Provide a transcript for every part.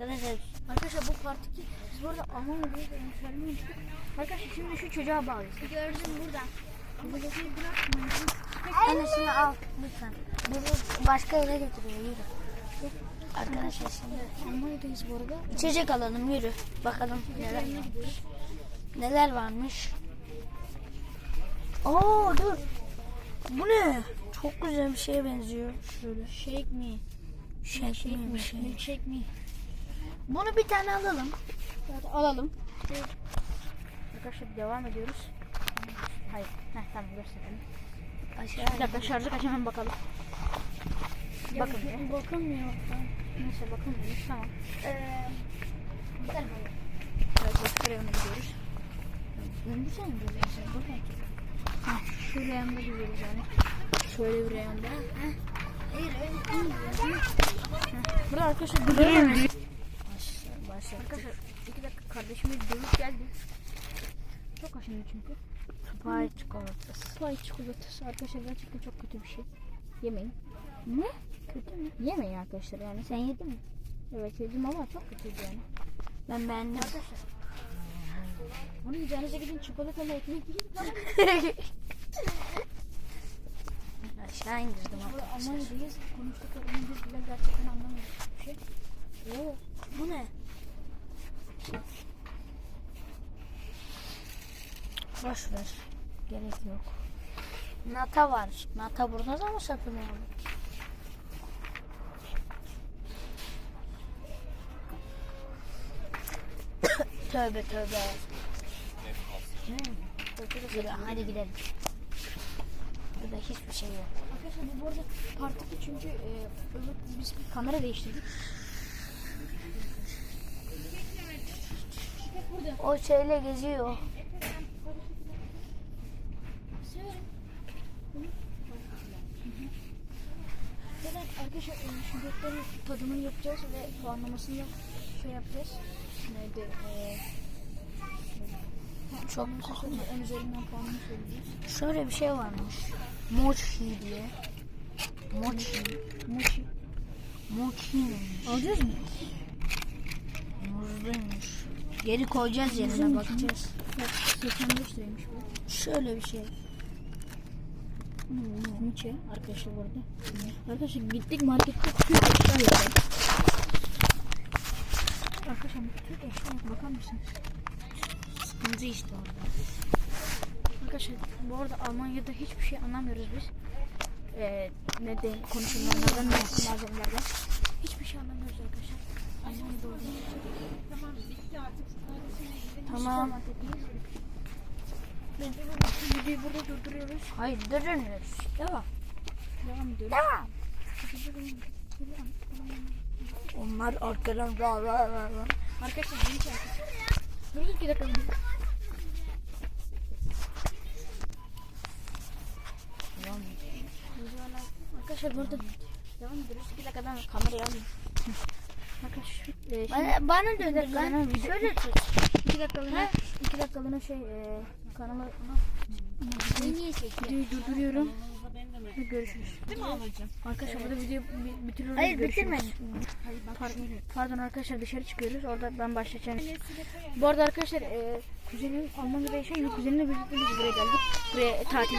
Arkadaşlar Arkadaşlar bu part 2. Biz bu arada Almanya'dayız. Yani söylemeyi unuttuk. Arkadaşlar şimdi şu çocuğa bağlıyız. Gördüm burada. Annesini al lütfen. Bizi başka yere götürüyor yürü. Arkadaşlar şimdi Almanya'dayız bu arada. içecek alalım yürü. Bakalım neler varmış. Neler varmış. Oo dur. Bu ne? Çok güzel bir şeye benziyor. Şöyle. Shake me. Shake bir me. şey. Shake me. Bunu bir tane alalım. Hadi alalım. Arkadaşlar devam ediyoruz. Hayır. Heh, tamam gösterelim. Aşağı. Bir dakika şarjı kaç hemen bakalım. Bakın bir. Bakılmıyor. Neyse bakın bir. Tamam. Ee, Biraz başka reyona gidiyoruz. Ben bir tane görüyorsun. Bakın. Heh, şu reyonda gidiyoruz yani. Şöyle bir reyonda. hayır öyle değil. Burada arkadaşlar duruyoruz. Kardeşimiz dövüp geldi. Çok aşındı çünkü. Pay çikolatası. Pay çikolatası arkadaşlar gerçekten çok kötü bir şey. Yemeyin. Ne? Kötü mü? Yemeyin arkadaşlar yani. Sen yedin mi? Evet yedim ama çok kötüydü yani. Ben beğendim. Arkadaşlar. Bunu yiyeceğinize gidin çikolatalı ekmek yiyin. Aşağı indirdim arkadaşlar. Almanya'dayız. Konuştuklarını biz bile gerçekten anlamıyoruz bir şey. Oo. Bu ne? Boş ver. Gerek yok. Nata var. Nata burada da mı satılıyor? tövbe tövbe. Yürü, hadi gidelim. Burada hiçbir şey yok. Arkadaşlar bu arada part 2 çünkü e, öbür, biz bir kamera değiştirdik. O şeyle geziyor. Zaten arkadaşlar e, şu göklerin tadımını yapacağız ve puanlamasını şey yapacağız. Neydi? E, Çok en üzerinden puanını söyleyeceğiz. Şöyle bir şey varmış. Mochi diye. Mochi. Mochi. Mochi neymiş? Alacağız mı? Muzluymuş. Geri koyacağız yerine bakacağız. Bak 85 liraymış bu. Şöyle bir şey. Nietzsche arkadaşlar bu arada. Arkadaşlar gittik markette Türk eşya yapalım. Arkadaşlar Türk eşya bakar mısınız? Sıkıntı işte orada. Arkadaşlar bu arada Almanya'da hiçbir şey anlamıyoruz biz. Ee, ne de konuşulanlardan ne malzemelerden. Hiçbir şey anlamıyoruz arkadaşlar. Olduğumuz için. Tamam. Videoyu burada durduruyoruz. Hayır durmuyoruz. Devam. Devam ediyoruz. Devam. Onlar arkadan ra ra ra ra. Arkadaşlar yeni şarkı. Dur iki dakika. Arkadaşlar burada devam ediyoruz. İki dakika ben kamerayı alayım. Arkadaşlar e, Bana, bana döndür Şöyle tut. iki dakikalığına iki dakikalığına şey e, kanala Niye çekiyor? videoyu durduruyorum. Ve görüşürüz. Değil mi ablacığım? Arkadaşlar burada videoyu bi- bitiriyoruz. Hayır görüşürüz. bitirmedim. Pardon, pardon arkadaşlar dışarı çıkıyoruz. Orada ben başlayacağım. Bu arada arkadaşlar e, kuzenim Almanya'da yaşıyor. Kuzenimle birlikte biz buraya geldik. Buraya tatil.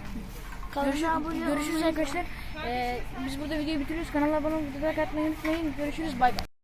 Görüşürüz, görüşürüz arkadaşlar. E, biz burada videoyu bitiriyoruz. Kanala abone olmayı, like atmayı unutmayın. Görüşürüz. Bay bay.